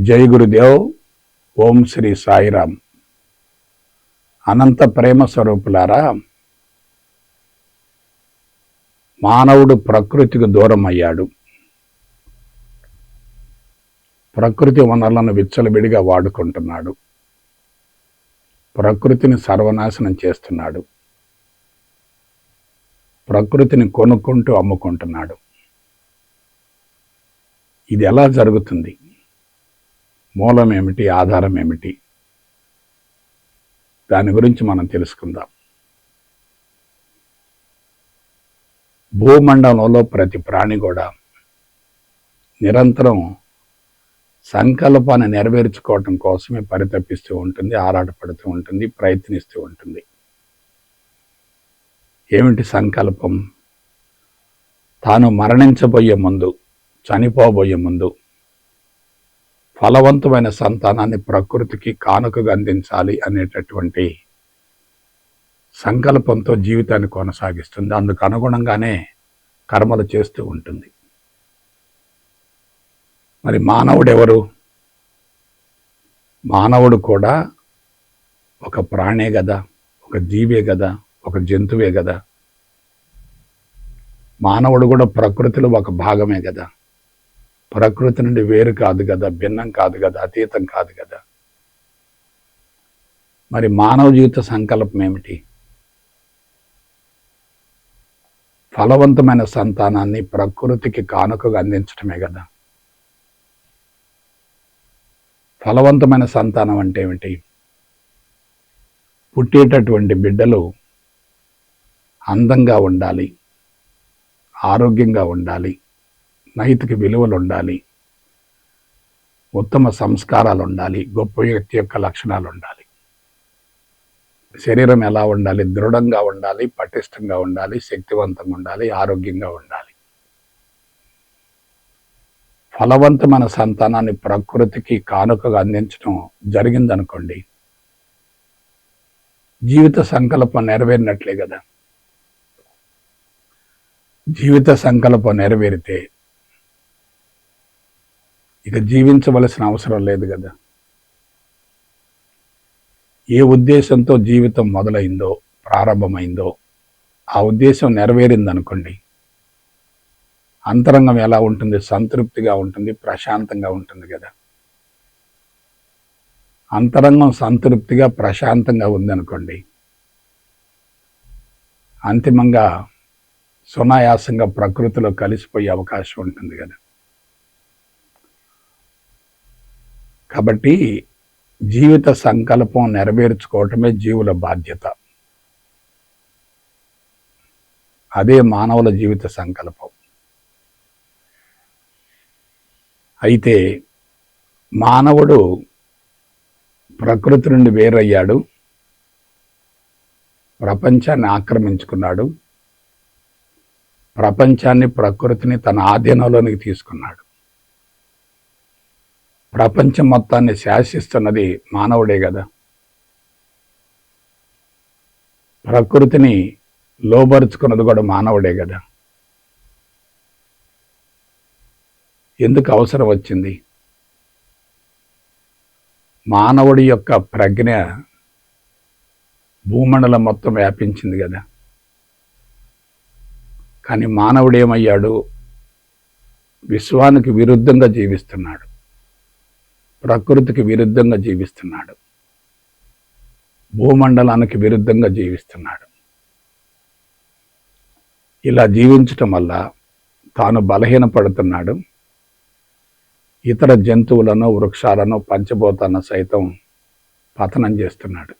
జై గురుదేవ్ ఓం శ్రీ సాయిరామ్. అనంత ప్రేమ స్వరూపులారా మానవుడు ప్రకృతికి దూరం అయ్యాడు. ప్రకృతి వనరులను విచ్చలవిడిగా వాడుకుంటున్నాడు. ప్రకృతిని సర్వనాశనం చేస్తున్నాడు. ప్రకృతిని కొనుక్కుంటూ అమ్ముకుంటున్నాడు. ఇది ఎలా జరుగుతుంది? మూలం ఏమిటి ఆధారం ఏమిటి దాని గురించి మనం తెలుసుకుందాం. భూమండలంలో ప్రతి ప్రాణి కూడా నిరంతరం సంకల్పాన్ని నెరవేర్చుకోవటం కోసమే పరితపిస్తూ ఉంటుంది ఆరాటపడుతూ ఉంటుంది ప్రయత్నిస్తూ ఉంటుంది. ఏమిటి సంకల్పం? తాను మరణించబోయే ముందు చనిపోబోయే ముందు ఫలవంతమైన సంతానాన్ని ప్రకృతికి కానుకగా అందించాలి అనేటటువంటి సంకల్పంతో జీవితాన్ని కొనసాగిస్తుంది. అందుకు అనుగుణంగానే కర్మలు చేస్తూ ఉంటుంది. మరి మానవుడెవరు? మానవుడు కూడా ఒక ప్రాణే కదా ఒక జీవే కదా ఒక జంతువే కదా మానవుడు కూడా ప్రకృతిలో ఒక భాగమే కదా ప్రకృతి నుండి వేరు కాదు కదా భిన్నం కాదు కదా అతీతం కాదు కదా. మరి మానవ జీవిత సంకల్పం ఏమిటి? ఫలవంతమైన సంతానాన్ని ప్రకృతికి కానుకగా అందించటమే కదా. ఫలవంతమైన సంతానం అంటే ఏమిటి? పుట్టేటటువంటి బిడ్డలు అందంగా ఉండాలి ఆరోగ్యంగా ఉండాలి నైతిక విలువలు ఉండాలి ఉత్తమ సంస్కారాలు ఉండాలి గొప్ప వ్యక్తి యొక్క లక్షణాలు ఉండాలి శరీరం ఎలా ఉండాలి? దృఢంగా ఉండాలి పటిష్టంగా ఉండాలి శక్తివంతంగా ఉండాలి ఆరోగ్యంగా ఉండాలి. ఫలవంతమైన సంతానాన్ని ప్రకృతికి కానుకగా అందించడం జరిగిందనుకోండి జీవిత సంకల్పం నెరవేరినట్లే కదా. జీవిత సంకల్పం నెరవేరితే ఇక జీవించవలసిన అవసరం లేదు కదా. ఏ ఉద్దేశంతో జీవితం మొదలైందో ప్రారంభమైందో ఆ ఉద్దేశం నెరవేరిందనుకోండి అంతరంగం ఎలా ఉంటుంది? సంతృప్తిగా ఉంటుంది ప్రశాంతంగా ఉంటుంది కదా. అంతరంగం సంతృప్తిగా ప్రశాంతంగా ఉందనుకోండి అంతిమంగా సునాయాసంగా ప్రకృతిలో కలిసిపోయే అవకాశం ఉంటుంది కదా. కాబట్టి జీవిత సంకల్పం నెరవేర్చుకోవటమే జీవుల బాధ్యత. అదే మానవుల జీవిత సంకల్పం. అయితే మానవుడు ప్రకృతి నుండి వేరయ్యాడు. ప్రపంచాన్ని ఆక్రమించుకున్నాడు. ప్రపంచాన్ని ప్రకృతిని తన ఆధీనంలోనికి తీసుకున్నాడు. ప్రపంచం మొత్తాన్ని శాసిస్తున్నది మానవుడే కదా. ప్రకృతిని లోబరుచుకున్నది కూడా మానవుడే కదా. ఎందుకు అవసరం వచ్చింది? మానవుడి యొక్క ప్రజ్ఞ భూమండలం మొత్తం వ్యాపించింది కదా. కానీ మానవుడు ఏమయ్యాడు? విశ్వానికి విరుద్ధంగా జీవిస్తున్నాడు. ప్రకృతికి విరుద్ధంగా జీవిస్తున్నాడు. భూమండలానికి విరుద్ధంగా జీవిస్తున్నాడు. ఇలా జీవించటం వల్ల తాను బలహీనపడుతున్నాడు. ఇతర జంతువులను వృక్షాలను పంచభూతాలను సైతం పతనం చేస్తున్నాడు.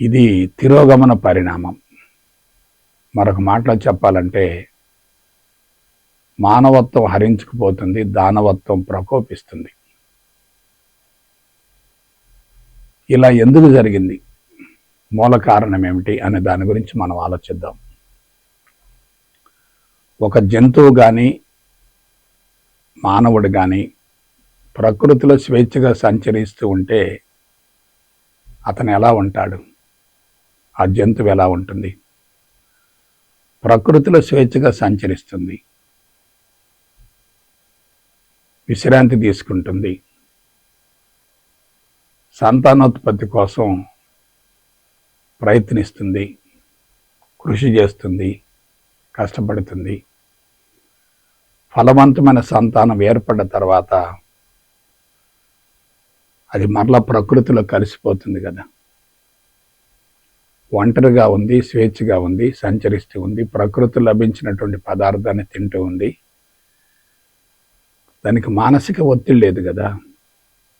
ఇది తిరోగమన పరిణామం. మరొక మాటలో చెప్పాలంటే మానవత్వం హరించుకుపోతుంది దానవత్వం ప్రకోపిస్తుంది. ఇలా ఎందుకు జరిగింది? మూల కారణం ఏమిటి అనే దాని గురించి మనం ఆలోచిద్దాం. ఒక జంతువు కానీ మానవుడు కానీ ప్రకృతిలో స్వేచ్ఛగా సంచరిస్తూ ఉంటే అతను ఎలా ఉంటాడు? ఆ జంతువు ఎలా ఉంటుంది? ప్రకృతిలో స్వేచ్ఛగా సంచరిస్తుంది. విశ్రాంతి తీసుకుంటుంది. సంతానోత్పత్తి కోసం ప్రయత్నిస్తుంది. కృషి చేస్తుంది. కష్టపడుతుంది. ఫలవంతమైన సంతానం ఏర్పడ్డ తర్వాత అది మరలా ప్రకృతిలో కలిసిపోతుంది కదా. ఒంటరిగా ఉంది స్వేచ్ఛగా ఉంది సంచరిస్తూ ఉంది ప్రకృతి లభించినటువంటి పదార్థాన్ని తింటూ ఉంది. దానికి మానసిక ఒత్తిడి లేదు కదా.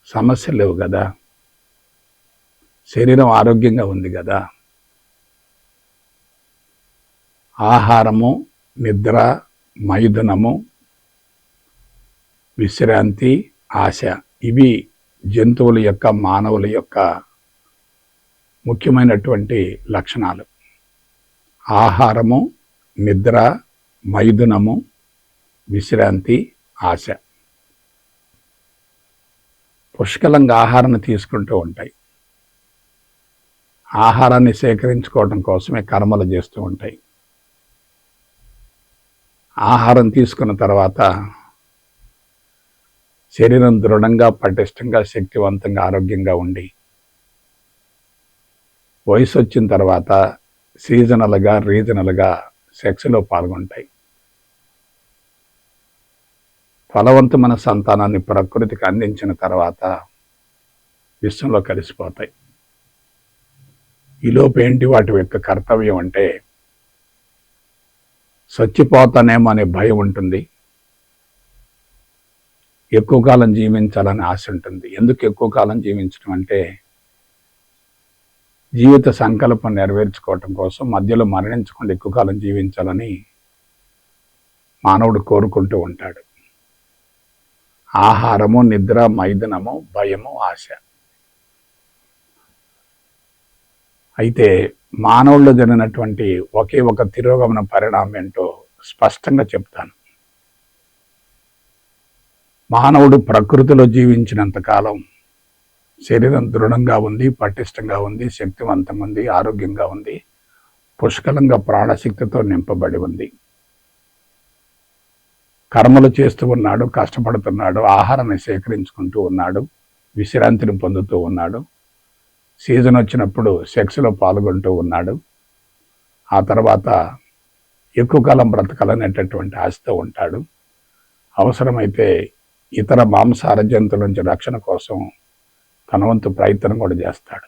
సమస్యలు లేవు కదా. శరీరం ఆరోగ్యంగా ఉంది కదా. ఆహారము నిద్ర మైథునము విశ్రాంతి ఆశ ఇవి జంతువుల యొక్క మానవుల యొక్క ముఖ్యమైనటువంటి లక్షణాలు. ఆహారము నిద్ర మైథునము విశ్రాంతి ఆశ. పుష్కలంగా ఆహారాన్ని తీసుకుంటూ ఉంటాయి. ఆహారాన్ని సేకరించుకోవడం కోసమే కర్మలు చేస్తూ ఉంటాయి. ఆహారం తీసుకున్న తర్వాత శరీరం దృఢంగా పటిష్టంగా శక్తివంతంగా ఆరోగ్యంగా ఉండి వయసు వచ్చిన తర్వాత సీజనల్గా రీజనల్గా సెక్స్లో పాల్గొంటాయి. ఫలవంతమైన సంతానాన్ని ప్రకృతికి అందించిన తర్వాత విశ్వంలో కలిసిపోతాయి. ఈలోపు ఏంటి? వాటి యొక్క కర్తవ్యం అంటే చచ్చిపోతానేమో అనే భయం ఉంటుంది. ఎక్కువ కాలం జీవించాలని ఆశ ఉంటుంది. ఎందుకు ఎక్కువ కాలం జీవించడం అంటే జీవిత సంకల్పం నెరవేర్చుకోవటం కోసం మధ్యలో మరణించకుండా ఎక్కువ కాలం జీవించాలని మానవుడు కోరుకుంటూ ఉంటాడు. ఆహారము నిద్ర మైదనము భయము ఆశ. అయితే మానవుల్లో జరిగినటువంటి ఒకే ఒక తిరోగమన పరిణామం ఏంటో స్పష్టంగా చెప్తాను. మానవుడు ప్రకృతిలో జీవించినంత కాలం శరీరం దృఢంగా ఉంది పటిష్టంగా ఉంది శక్తివంతంగా ఉంది ఆరోగ్యంగా ఉంది పుష్కలంగా ప్రాణశక్తితో నింపబడి ఉంది. కర్మలు చేస్తూ ఉన్నాడు కష్టపడుతున్నాడు ఆహారాన్ని సేకరించుకుంటూ ఉన్నాడు విశ్రాంతిని పొందుతూ ఉన్నాడు సీజన్ వచ్చినప్పుడు సెక్స్లో పాల్గొంటూ ఉన్నాడు. ఆ తర్వాత ఎక్కువ కాలం బ్రతకాలనేటటువంటి ఆశతో ఉంటాడు. అవసరమైతే ఇతర మాంసాహార జంతువుల నుంచి రక్షణ కోసం తన వంతు ప్రయత్నం కూడా చేస్తాడు.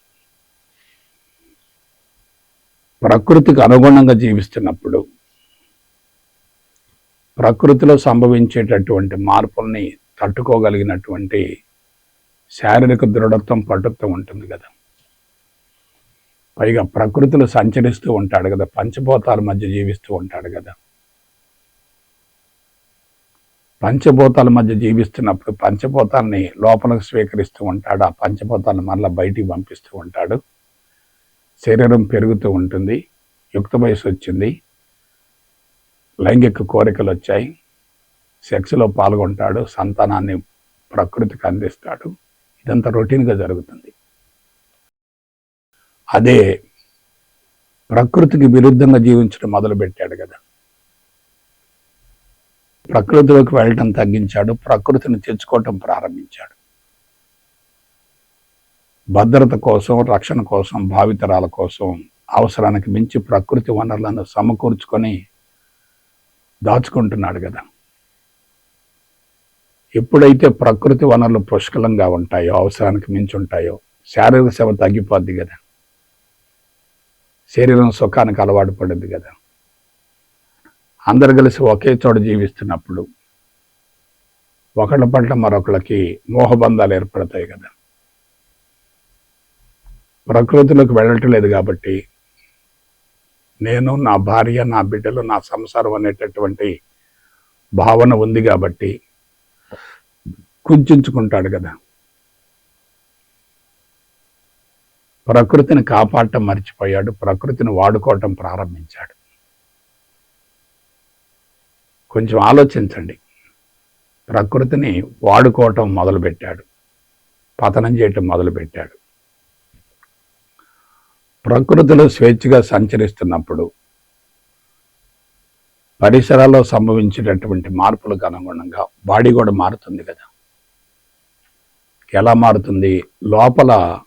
ప్రకృతికి అనుగుణంగా జీవిస్తున్నప్పుడు ప్రకృతిలో సంభవించేటటువంటి మార్పుల్ని తట్టుకోగలిగినటువంటి శారీరక దృఢత్వం పటుత్వం ఉంటుంది కదా. పైగా ప్రకృతిలో సంచరిస్తూ ఉంటాడు కదా పంచభూతాల మధ్య జీవిస్తూ ఉంటాడు కదా. పంచభూతాల మధ్య జీవిస్తున్నప్పుడు పంచభూతాన్ని లోపలకు స్వీకరిస్తూ ఉంటాడు ఆ పంచభూతాలను మళ్ళీ బయటికి పంపిస్తూ ఉంటాడు. శరీరం పెరుగుతూ ఉంటుంది యుక్త వయసు వచ్చింది లైంగిక కోరికలు వచ్చాయి. సెక్స్లో పాల్గొంటాడు సంతానాన్ని ప్రకృతికి అందిస్తాడు. ఇదంతా రొటీన్గా జరుగుతుంది. అదే ప్రకృతికి విరుద్ధంగా జీవించడం మొదలుపెట్టాడు కదా. ప్రకృతిలోకి వెళ్ళటం తగ్గించాడు ప్రకృతిని తెచ్చుకోవటం ప్రారంభించాడు. భద్రత కోసం రక్షణ కోసం భావితరాల కోసం అవసరానికి మించి ప్రకృతి వనరులను సమకూర్చుకొని దాచుకుంటున్నాడు కదా. ఎప్పుడైతే ప్రకృతి వనరులు పుష్కలంగా ఉంటాయో అవసరానికి మించి ఉంటాయో శారీరక శ్రమ తగ్గిపోద్ది కదా. శరీరం సుఖానికి అలవాటు పడింది కదా. అందరు కలిసి ఒకే చోట జీవిస్తున్నప్పుడు ఒకళ్ళ పట్ల మరొకళ్ళకి మోహబంధాలు ఏర్పడతాయి కదా. ప్రకృతిలోకి వెళ్ళటం లేదు కాబట్టి నేను నా భార్య నా బిడ్డలు నా సంసారం అనేటటువంటి భావన ఉంది కాబట్టి కుంచుకుంటాడు కదా. ప్రకృతిని కాపాడటం మర్చిపోయాడు ప్రకృతిని వాడుకోవటం ప్రారంభించాడు. కొంచెం ఆలోచించండి. ప్రకృతిని వాడుకోవటం మొదలుపెట్టాడు పతనం చేయటం మొదలుపెట్టాడు. ప్రకృతిలో స్వేచ్ఛగా సంచరిస్తున్నప్పుడు పరిసరాల్లో సంభవించేటటువంటి మార్పులకు అనుగుణంగా బాడీ కూడా మారుతుంది కదా. ఎలా మారుతుంది? లోపల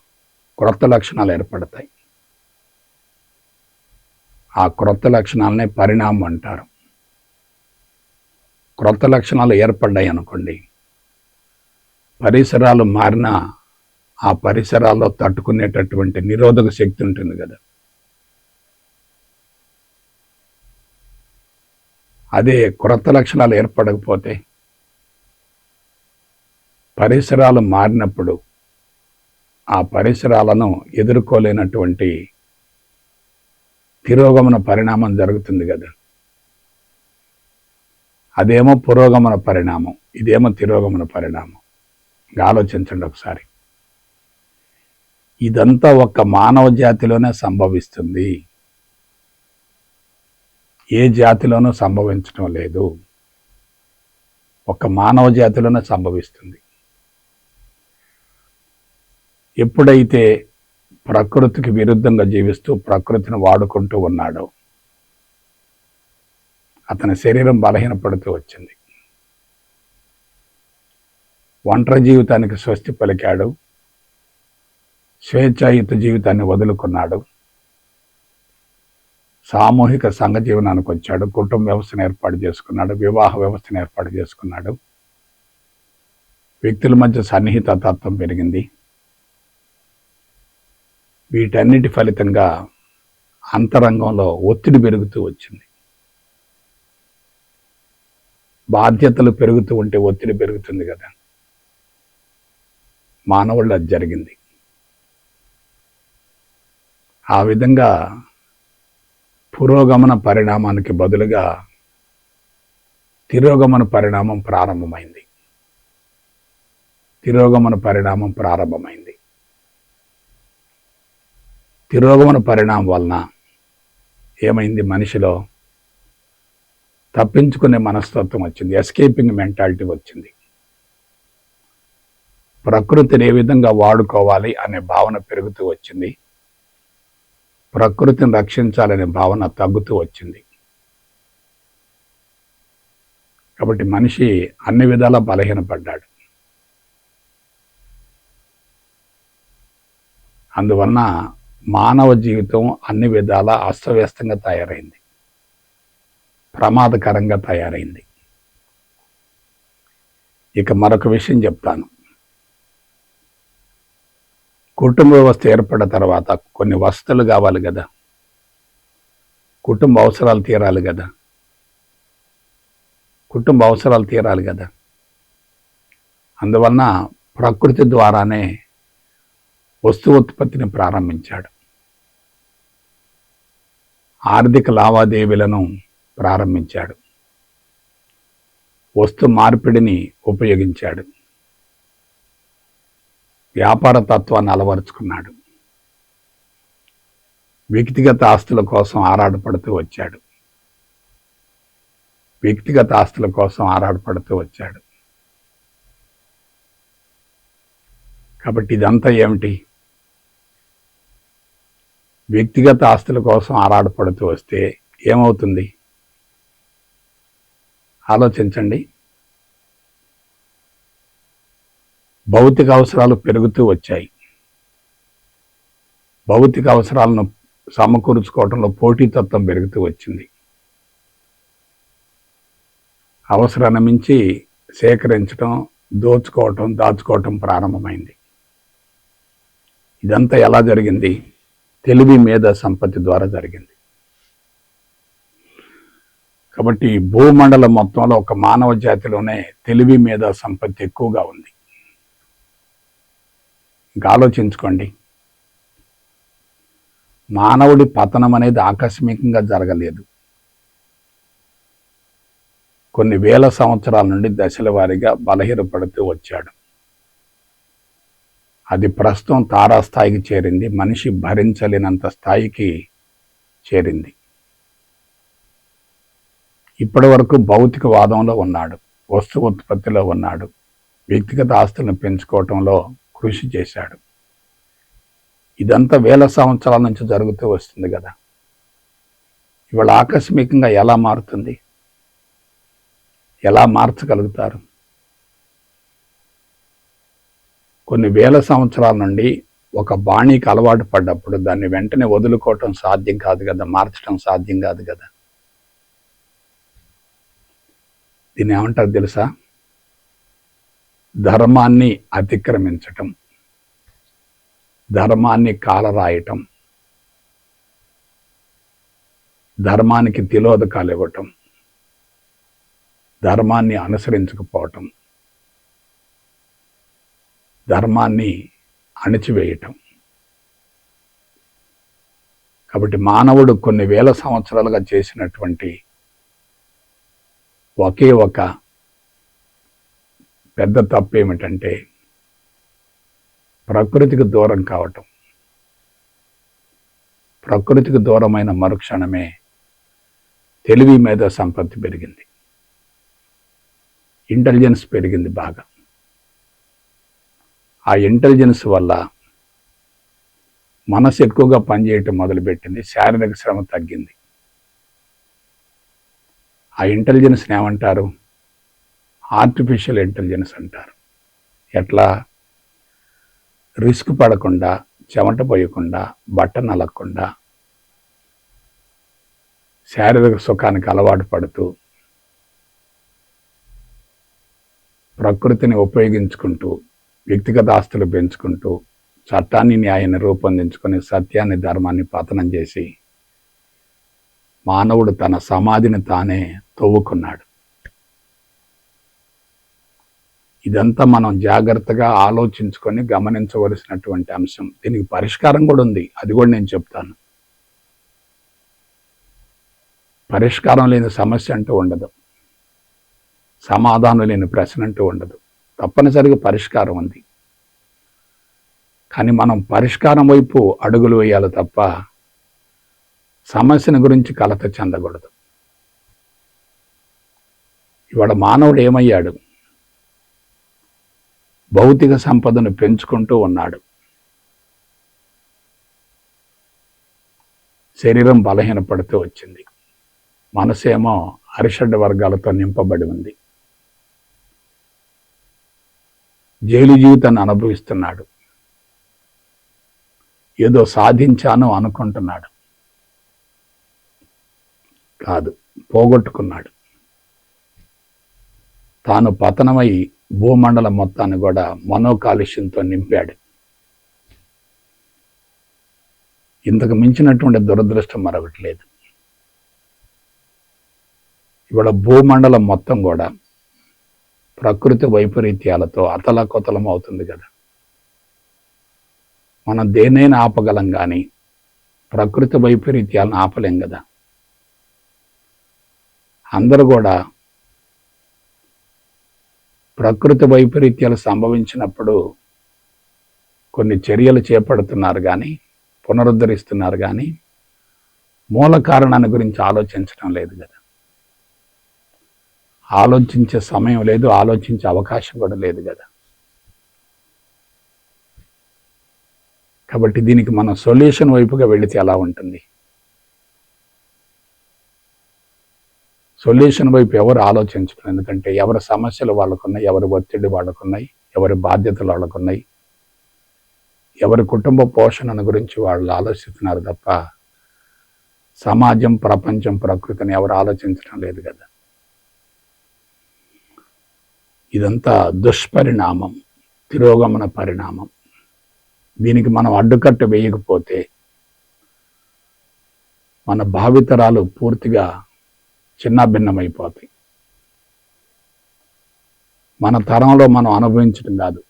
క్రొత్త లక్షణాలు ఏర్పడతాయి. ఆ క్రొత్త లక్షణాలనే పరిణామం అంటారు. క్రొత్త లక్షణాలు ఏర్పడ్డాయి అనుకోండి పరిసరాలు మారినా ఆ పరిసరాల్లో తట్టుకునేటటువంటి నిరోధక శక్తి ఉంటుంది కదా. అదే క్రొత్త లక్షణాలు ఏర్పడకపోతే పరిసరాలు మారినప్పుడు ఆ పరిసరాలను ఎదుర్కోలేనటువంటి తిరోగమన పరిణామం జరుగుతుంది కదా. అదేమో పురోగమన పరిణామం ఇదేమో తిరోగమన పరిణామం. ఆలోచించండి ఒకసారి. ఇదంతా ఒక్క మానవ జాతిలోనే సంభవిస్తుంది. ఏ జాతిలోనూ సంభవించడం లేదు. ఒక మానవ జాతిలోనే సంభవిస్తుంది. ఎప్పుడైతే ప్రకృతికి విరుద్ధంగా జీవిస్తూ ప్రకృతిని వాడుకుంటూ ఉన్నాడో అతని శరీరం బలహీనపడుతూ వచ్చింది. ఒంటరి జీవితానికి స్వస్తి పలికాడు. స్వేచ్ఛాయుత జీవితాన్ని వదులుకున్నాడు. సామూహిక సంఘ జీవనానికి వచ్చాడు. కుటుంబ వ్యవస్థను ఏర్పాటు చేసుకున్నాడు. వివాహ వ్యవస్థను ఏర్పాటు చేసుకున్నాడు. వ్యక్తుల మధ్య సన్నిహిత తత్వం పెరిగింది. వీటన్నిటి ఫలితంగా అంతరంగంలో ఒత్తిడి పెరుగుతూ వచ్చింది. బాధ్యతలు పెరుగుతూ ఉంటే ఒత్తిడి పెరుగుతుంది కదా. మానవుళ్ళు అది జరిగింది. ఆ విధంగా పురోగమన పరిణామానికి బదులుగా తిరోగమన పరిణామం ప్రారంభమైంది. తిరోగమన పరిణామం ప్రారంభమైంది. తిరోగమన పరిణామం వలన ఏమైంది మనిషిలో? తప్పించుకునే మనస్తత్వం వచ్చింది ఎస్కేపింగ్ మెంటాలిటీ వచ్చింది. ప్రకృతిని ఏ విధంగా వాడుకోవాలి అనే భావన పెరుగుతూ వచ్చింది. ప్రకృతిని రక్షించాలనే భావన తగ్గుతూ వచ్చింది. కాబట్టి మనిషి అన్ని విధాలా బలహీనపడ్డాడు. అందువలన మానవ జీవితం అన్ని విధాలా అస్తవ్యస్తంగా తయారైంది. ప్రమాదకరంగా తయారైంది. ఇక మరొక విషయం చెప్తాను. కుటుంబ వ్యవస్థ ఏర్పడిన తర్వాత కొన్ని వసతులు కావాలి కదా. కుటుంబ అవసరాలు తీరాలి కదా. కుటుంబ అవసరాలు తీరాలి కదా. అందువలన ప్రకృతి ద్వారానే వస్తు ఉత్పత్తిని ప్రారంభించాడు. ఆర్థిక లావాదేవీలను ప్రారంభించాడు. వస్తు మార్పిడిని ఉపయోగించాడు. వ్యాపార తత్వాన్ని అలవరుచుకున్నాడు. వ్యక్తిగత ఆస్తుల కోసం ఆరాటపడుతూ వచ్చాడు. వ్యక్తిగత ఆస్తుల కోసం ఆరాటపడుతూ వచ్చాడు. కాబట్టి ఇదంతా ఏమిటి? వ్యక్తిగత ఆస్తుల కోసం ఆరాటపడుతూ వస్తే ఏమవుతుంది? ఆలోచించండి. భౌతిక అవసరాలు పెరుగుతూ వచ్చాయి. భౌతిక అవసరాలను సమకూర్చుకోవడంలో పోటీతత్వం పెరుగుతూ వచ్చింది. అవసరాన్ని మించి సేకరించడం దోచుకోవటం దాచుకోవటం ప్రారంభమైంది. ఇదంతా ఎలా జరిగింది? తెలివి మీద సంపత్తి ద్వారా జరిగింది. కాబట్టి భూమండలం మొత్తంలో ఒక మానవ జాతిలోనే తెలివి మీద సంపత్తి ఎక్కువగా ఉంది. ఇంకా ఆలోచించుకోండి. మానవుడి పతనం అనేది ఆకస్మికంగా జరగలేదు. కొన్ని వేల సంవత్సరాల నుండి దశల వారీగా బలహీనపడుతూ వచ్చాడు. అది ప్రస్తుతం తారాస్థాయికి చేరింది. మనిషి భరించలేనంత స్థాయికి చేరింది. ఇప్పటి వరకు భౌతిక వాదంలో ఉన్నాడు. వస్తు ఉత్పత్తిలో ఉన్నాడు. వ్యక్తిగత ఆస్తులను పెంచుకోవటంలో కృషి చేశాడు. ఇదంతా వేల సంవత్సరాల నుంచి జరుగుతూ వస్తుంది కదా. ఇవాళ ఆకస్మికంగా ఎలా మారుతుంది? ఎలా మార్చగలుగుతారు? కొన్ని వేల సంవత్సరాల నుండి ఒక బాణీకి అలవాటు పడ్డప్పుడు దాన్ని వెంటనే వదులుకోవటం సాధ్యం కాదు కదా మార్చడం సాధ్యం కాదు కదా. దీన్ని ఏమంటారు తెలుసా? ధర్మాన్ని అతిక్రమించటం ధర్మాన్ని కాలరాయటం ధర్మానికి తిలోదకాలు ఇవ్వటం ధర్మాన్ని అనుసరించకపోవటం ధర్మాన్ని అణిచివేయటం. కాబట్టి మానవుడు కొన్ని వేల సంవత్సరాలుగా చేసినటువంటి ఒకే ఒక పెద్ద తప్పు ఏమిటంటే ప్రకృతికి దూరం కావటం. ప్రకృతికి దూరమైన మరుక్షణమే తెలివి మీద సంపత్తి పెరిగింది. ఇంటెలిజెన్స్ పెరిగింది బాగా. ఆ ఇంటెలిజెన్స్ వల్ల మనసు ఎక్కువగా పనిచేయటం మొదలుపెట్టింది. శారీరక శ్రమ తగ్గింది. ఆ ఇంటెలిజెన్స్ని ఏమంటారు? ఆర్టిఫిషియల్ ఇంటెలిజెన్స్ అంటారు. ఎట్లా? రిస్క్ పడకుండా చెమట పోయకుండా బట్ట నలగకుండా శారీరక సుఖానికి అలవాటు పడుతూ ప్రకృతిని ఉపయోగించుకుంటూ వ్యక్తిగత ఆస్తులు పెంచుకుంటూ చట్టాన్ని న్యాయాన్ని రూపొందించుకొని సత్యాన్ని ధర్మాన్ని పతనం చేసి మానవుడు తన సమాధిని తానే తవ్వుకున్నాడు. ఇదంతా మనం జాగ్రత్తగా ఆలోచించుకొని గమనించవలసినటువంటి అంశం. దీనికి పరిష్కారం కూడా ఉంది. అది కూడా నేను చెప్తాను. పరిష్కారం లేని సమస్య అంటూ ఉండదు. సమాధానం లేని ప్రశ్న అంటూ ఉండదు. తప్పనిసరిగా పరిష్కారం ఉంది. కానీ మనం పరిష్కారం వైపు అడుగులు వేయాలి తప్ప సమస్యను గురించి కలత చెందకూడదు. ఇవాళ మానవుడు ఏమయ్యాడు? భౌతిక సంపదను పెంచుకుంటూ ఉన్నాడు. శరీరం బలహీనపడుతూ వచ్చింది. మనసేమో అరిషడ్ వర్గాలతో నింపబడి ఉంది. జైలు జీవితాన్ని అనుభవిస్తున్నాడు. ఏదో సాధించాను అనుకుంటున్నాడు. కాదు పోగొట్టుకున్నాడు. తాను పతనమై భూమండలం మొత్తాన్ని కూడా మనోకాలుష్యంతో నింపాడు. ఇంతకు మించినటువంటి దురదృష్టం మరొకటి లేదు. ఇవాళ భూమండలం మొత్తం కూడా ప్రకృతి వైపరీత్యాలతో అతలకొతలం అవుతుంది కదా. మనం దేనైనా ఆపగలం కానీ ప్రకృతి వైపరీత్యాలను ఆపలేం కదా. అందరూ కూడా ప్రకృతి వైపరీత్యాలు సంభవించినప్పుడు కొన్ని చర్యలు చేపడుతున్నారు కానీ పునరుద్ధరిస్తున్నారు కానీ మూల కారణాన్ని గురించి ఆలోచించడం లేదు కదా. ఆలోచించే సమయం లేదు ఆలోచించే అవకాశం కూడా లేదు కదా. కాబట్టి దీనికి మనం సొల్యూషన్ వైపుగా వెళితే ఎలా ఉంటుంది? సొల్యూషన్ వైపు ఎవరు ఆలోచించడం ఎందుకంటే ఎవరి సమస్యలు వాళ్ళకున్నాయి ఎవరి ఒత్తిడి వాళ్ళకున్నాయి ఎవరి బాధ్యతలు వాళ్ళకున్నాయి. ఎవరి కుటుంబ పోషణను గురించి వాళ్ళు ఆలోచిస్తున్నారు తప్ప సమాజం ప్రపంచం ప్రకృతిని ఎవరు ఆలోచించడం లేదు కదా. ఇదంతా దుష్పరిణామం తిరోగమన పరిణామం. దీనికి మనం అడ్డుకట్ట వేయకపోతే మన భావితరాలు పూర్తిగా చిన్నాభిన్నమైపోతాయి మన తరంలో మనం అనుభవించడం కాదు.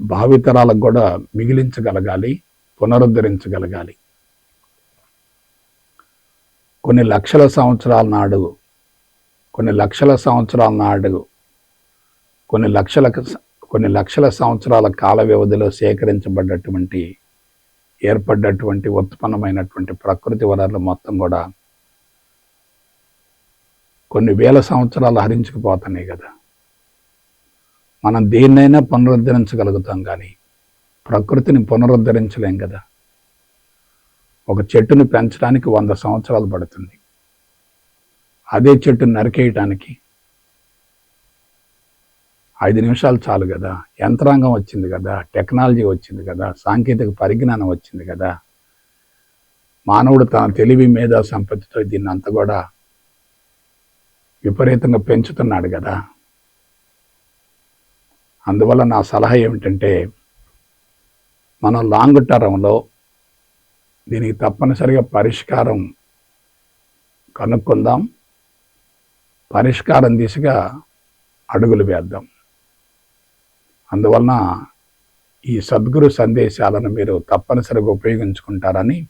భావితరాలకు కూడా మిగిలించగలగాలి పునరుద్ధరించగలగాలి. కొన్ని లక్షల సంవత్సరాల నాడు కొన్ని లక్షల సంవత్సరాల నాడు కొన్ని లక్షల కొన్ని లక్షల సంవత్సరాల కాల వ్యవధిలో సేకరించబడ్డటువంటి ఏర్పడ్డటువంటి ఉత్పన్నమైనటువంటి ప్రకృతి వనరులు మొత్తం కూడా కొన్ని వేల సంవత్సరాలు హరించుకుపోతున్నాయి కదా. మనం దేన్నైనా పునరుద్ధరించగలుగుతాం కానీ ప్రకృతిని పునరుద్ధరించలేం కదా. ఒక చెట్టుని పెంచడానికి వంద సంవత్సరాలు పడుతుంది. అదే చెట్టుని నరికేయటానికి ఐదు నిమిషాలు చాలు కదా. యంత్రాంగం వచ్చింది కదా. టెక్నాలజీ వచ్చింది కదా. సాంకేతిక పరిజ్ఞానం వచ్చింది కదా. మానవుడు తన తెలివి మేధా సంపత్తితో దీన్ని అంతా కూడా విపరీతంగా పెంచుతున్నాడు కదా. అందువల్ల నా సలహా ఏమిటంటే మనం లాంగ్ టర్మ్లో దీనికి తప్పనిసరిగా పరిష్కారం కనుక్కుందాం. పరిష్కారం దిశగా అడుగులు వేద్దాం. అందువలన ఈ సద్గురు సందేశాలను మీరు తప్పనిసరిగా ఉపయోగించుకుంటారని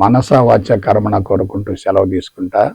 మనసా వాచ కర్మణ కోరుకుంటూ సెలవు తీసుకుంటా.